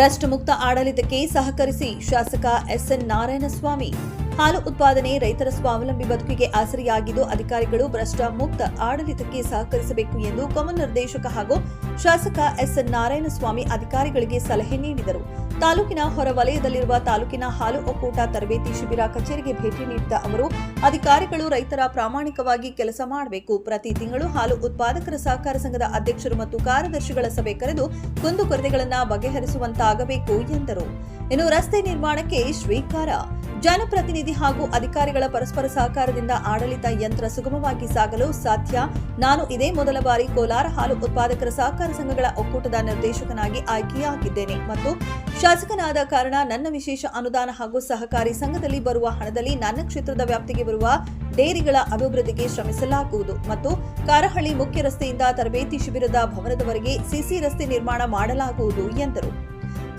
ಭ್ರಷ್ಟ ಮುಕ್ತ ಆಡಳಿತಕ್ಕೆ ಸಹಕರಿಸಿ ಶಾಸಕ ಎಸ್ಎನ್ ನಾರಾಯಣಸ್ವಾಮಿ ಹಾಲು ಉತ್ಪಾದನೆ ರೈತರ ಸ್ವಾವಲಂಬಿ ಬದುಕಿಗೆ ಆಸರೆಯಾಗಿದ್ದು ಅಧಿಕಾರಿಗಳು ಭ್ರಷ್ಟ ಮುಕ್ತ ಆಡಳಿತಕ್ಕೆ ಸಹಕರಿಸಬೇಕು ಎಂದು ಕಮಲ್ ನಿರ್ದೇಶಕ ಹಾಗೂ ಶಾಸಕ ಎಸ್ಎನ್ ನಾರಾಯಣಸ್ವಾಮಿ ಅಧಿಕಾರಿಗಳಿಗೆ ಸಲಹೆ ನೀಡಿದರು. ತಾಲೂಕಿನ ಹೊರವಲಯದಲ್ಲಿರುವ ತಾಲೂಕಿನ ಹಾಲು ಒಕ್ಕೂಟ ತರಬೇತಿ ಶಿಬಿರ ಕಚೇರಿಗೆ ಭೇಟಿ ನೀಡಿದ ಅವರು, ಅಧಿಕಾರಿಗಳು ರೈತರ ಪ್ರಾಮಾಣಿಕವಾಗಿ ಕೆಲಸ ಮಾಡಬೇಕು. ಪ್ರತಿ ತಿಂಗಳು ಹಾಲು ಉತ್ಪಾದಕರ ಸಹಕಾರ ಸಂಘದ ಅಧ್ಯಕ್ಷರು ಮತ್ತು ಕಾರ್ಯದರ್ಶಿಗಳ ಸಭೆ ಕರೆದು ಕುಂದುಕೊರತೆಗಳನ್ನು ಬಗೆಹರಿಸುವಂತಾಗಬೇಕು ಎಂದರು. ಇನ್ನು ರಸ್ತೆ ನಿರ್ಮಾಣಕ್ಕೆ ಶ್ರೀಕಾರ ಜನಪ್ರತಿನಿಧಿ ಹಾಗೂ ಅಧಿಕಾರಿಗಳ ಪರಸ್ಪರ ಸಹಕಾರದಿಂದ ಆಡಳಿತ ಯಂತ್ರ ಸುಗಮವಾಗಿ ಸಾಗಲು ಸಾಧ್ಯ. ನಾನು ಇದೇ ಮೊದಲ ಬಾರಿ ಕೋಲಾರ ಹಾಲು ಉತ್ಪಾದಕರ ಸಹಕಾರ ಸಂಘಗಳ ಒಕ್ಕೂಟದ ನಿರ್ದೇಶಕನಾಗಿ ಆಯ್ಕೆಯಾಗಿದ್ದೇನೆ ಮತ್ತು ಶಾಸಕನಾದ ಕಾರಣ ನನ್ನ ವಿಶೇಷ ಅನುದಾನ ಹಾಗೂ ಸಹಕಾರಿ ಸಂಘದಲ್ಲಿ ಬರುವ ಹಣದಲ್ಲಿ ನನ್ನ ಕ್ಷೇತ್ರದ ವ್ಯಾಪ್ತಿಗೆ ಬರುವ ಡೇರಿಗಳ ಅಭಿವೃದ್ಧಿಗೆ ಶ್ರಮಿಸಲಾಗುವುದು ಮತ್ತು ಕಾರಹಳ್ಳಿ ಮುಖ್ಯ ರಸ್ತೆಯಿಂದ ತರಬೇತಿ ಶಿಬಿರದ ಭವನದವರೆಗೆ ಸಿಸಿ ರಸ್ತೆ ನಿರ್ಮಾಣ ಮಾಡಲಾಗುವುದು ಎಂದರು.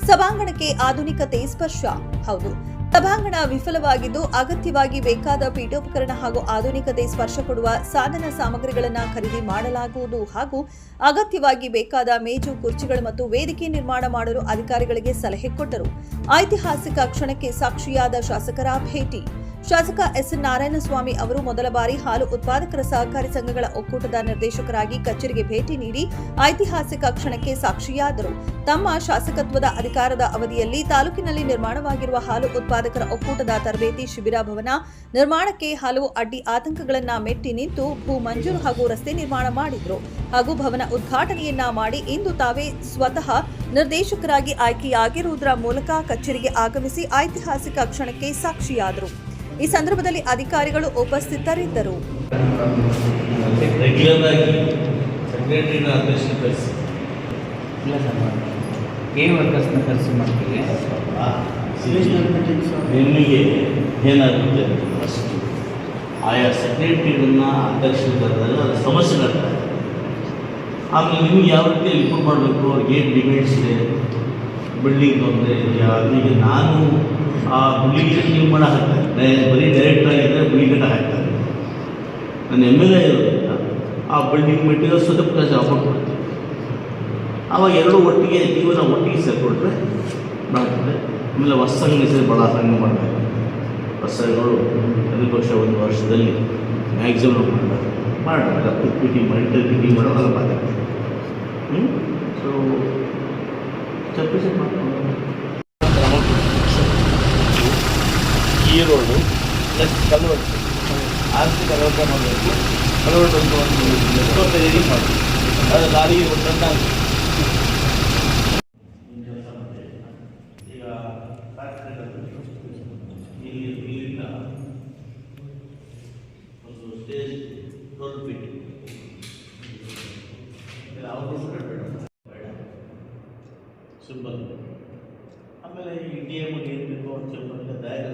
ಸಭಾಂಗಣಕ್ಕೆ ಆಧುನಿಕತೆ ಸ್ಪರ್ಶ. ಹೌದು. ಸಭಾಂಗಣ ವಿಫಲವಾಗಿದ್ದು ಅಗತ್ಯವಾಗಿ ಬೇಕಾದ ಪೀಠೋಪಕರಣ ಹಾಗೂ ಆಧುನಿಕತೆ ಸ್ಪರ್ಶ ಕೊಡುವ ಸಾಧನ ಸಾಮಗ್ರಿಗಳನ್ನು ಖರೀದಿ ಮಾಡಲಾಗುವುದು ಹಾಗೂ ಅಗತ್ಯವಾಗಿ ಬೇಕಾದ ಮೇಜು ಕುರ್ಚಿಗಳು ಮತ್ತು ವೇದಿಕೆ ನಿರ್ಮಾಣ ಮಾಡಲು ಅಧಿಕಾರಿಗಳಿಗೆ ಸಲಹೆ ಕೊಟ್ಟರು. ಐತಿಹಾಸಿಕ ಕ್ಷಣಕ್ಕೆ ಸಾಕ್ಷಿಯಾದ ಶಾಸಕರ ಭೇಟಿ. ಶಾಸಕ ಎಸ್ ನಾರಾಯಣಸ್ವಾಮಿ ಅವರು ಮೊದಲ ಬಾರಿ ಹಾಲು ಉತ್ಪಾದಕರ ಸಹಕಾರಿ ಸಂಘಗಳ ಒಕ್ಕೂಟದ ನಿರ್ದೇಶಕರಾಗಿ ಕಚೇರಿಗೆ ಭೇಟಿ ನೀಡಿ ಐತಿಹಾಸಿಕ ಕ್ಷಣಕ್ಕೆ ಸಾಕ್ಷಿಯಾದರು. ತಮ್ಮ ಶಾಸಕತ್ವದ ಅಧಿಕಾರದ ಅವಧಿಯಲ್ಲಿ ತಾಲೂಕಿನಲ್ಲಿ ನಿರ್ಮಾಣವಾಗಿರುವ ಹಾಲು ಉತ್ಪಾದಕರ ಒಕ್ಕೂಟದ ತರಬೇತಿ ಶಿಬಿರ ಭವನ, ನಿರ್ಮಾಣಕ್ಕೆ ಹಲವು ಅಡ್ಡಿ ಆತಂಕಗಳನ್ನು ಮೆಟ್ಟಿ ನಿಂತು ಭೂ ಮಂಜೂರು ಹಾಗೂ ರಸ್ತೆ ನಿರ್ಮಾಣ ಮಾಡಿದರು. ಹಾಗೂ ಭವನ ಉದ್ಘಾಟನೆಯನ್ನ ಮಾಡಿ ಇಂದು ತಾವೇ ಸ್ವತಃ ನಿರ್ದೇಶಕರಾಗಿ ಆಯ್ಕೆಯಾಗಿರುವುದರ ಮೂಲಕ ಕಚೇರಿಗೆ ಆಗಮಿಸಿ ಐತಿಹಾಸಿಕ ಕ್ಷಣಕ್ಕೆ ಸಾಕ್ಷಿಯಾದರು. ಈ ಸಂದರ್ಭದಲ್ಲಿ ಅಧಿಕಾರಿಗಳು ಉಪಸ್ಥಿತರಿದ್ದರು. ಏನಾಗುತ್ತೆ? ಫಸ್ಟ್ ಆಯಾ ಸೆಕ್ರೆಟರಿಗಳನ್ನ ಅಧ್ಯಕ್ಷ ಅದು ಸಮಸ್ಯೆಗಳಿರ್ತದೆ ಆಮೇಲೆ ನಿಮ್ಗೆ ಯಾವ ರೀತಿ ಇಂಪ್ರೂವ್ ಮಾಡಬೇಕು? ಅವ್ರಿಗೆ ಏನು ಡಿಮ್ಯಾಂಡ್ಸ್ ಇದೆ? ಬಿಲ್ಡಿಂಗ್ ತೊಂದರೆ ಇದೆಯಾ? ಈಗ ನಾನು ಆ ಬಿಲ್ಡಿಂಗ್ ನಿರ್ಮಾಣ ಹಾಕ್ತಾರೆ ಬರೀ ಡೈರೆಕ್ಟ್ ಆಗಿದ್ದರೆ ಬಿಲ್ಡಿಂಗ್ ಹಾಕ್ತಾರೆ. ನನ್ನ ಎಂ ಎಲ್ ಎ ಇರೋದ್ರಿಂದ ಆ ಬಿಲ್ಡಿಂಗ್ ಮೆಟೀರಿಯಲ್ಸ್ ಸ್ವಲ್ಪ ಜಾಬ್ ಕೊಡ್ತೀವಿ ಆವಾಗ ಎರಡು ಒಟ್ಟಿಗೆ ಜೀವನ ಒಟ್ಟಿಗೆ ಸೇರಿಕೊಂಡ್ರೆ ಮಾಡ್ತಾರೆ. ಆಮೇಲೆ ಹೊಸಂಗ ಹೆಸರು ಭಾಳ ಸಂಘ ಮಾಡಬೇಕು ಹೊಸಗಳು ವರ್ಷ ಒಂದು ವರ್ಷದಲ್ಲಿ ಮ್ಯಾಕ್ಸಿಮಮ್ ಮಾಡ್ತಾರೆ. ಮಾಡ್ತಾರೆ. ಇಕ್ವಿಟಿ ಮಾಡಿ ಮೀಟಿಂಗ್ ಮಾಡೋ ಅದು ಮಾತಾಡ್ತಾರೆ ಹ್ಞೂ ಸೊ ಚಪ್ಪಿಸಿ ಮಾಡ್ಕೊಂಡು ಈರೋಡು ಪ್ಲಸ್ ಕಲ್ವರ್ಟ್ ಆರ್ಸಿ ಕಲ್ವರ್ಟ ಮಾಡಬೇಕು. ಕಲ್ವರ್ಟ್ ಒಂದು ಒಂದು ಇಪ್ಪತ್ತೈದು ಮಾಡಿ ಅದು ಲಾರಿ ಒಂದನ್ನು ಇಲ್ಲಿಂದ ಒಂದು ಸ್ಟೇಜ್ ಟೋಲ್ ಫೀಟ್ ಆಮೇಲೆ ಈ ಡಿ ಎಂ ಏನು ಬೇಕೋ ಚೆಂಬಲ್ ಡಯಲ್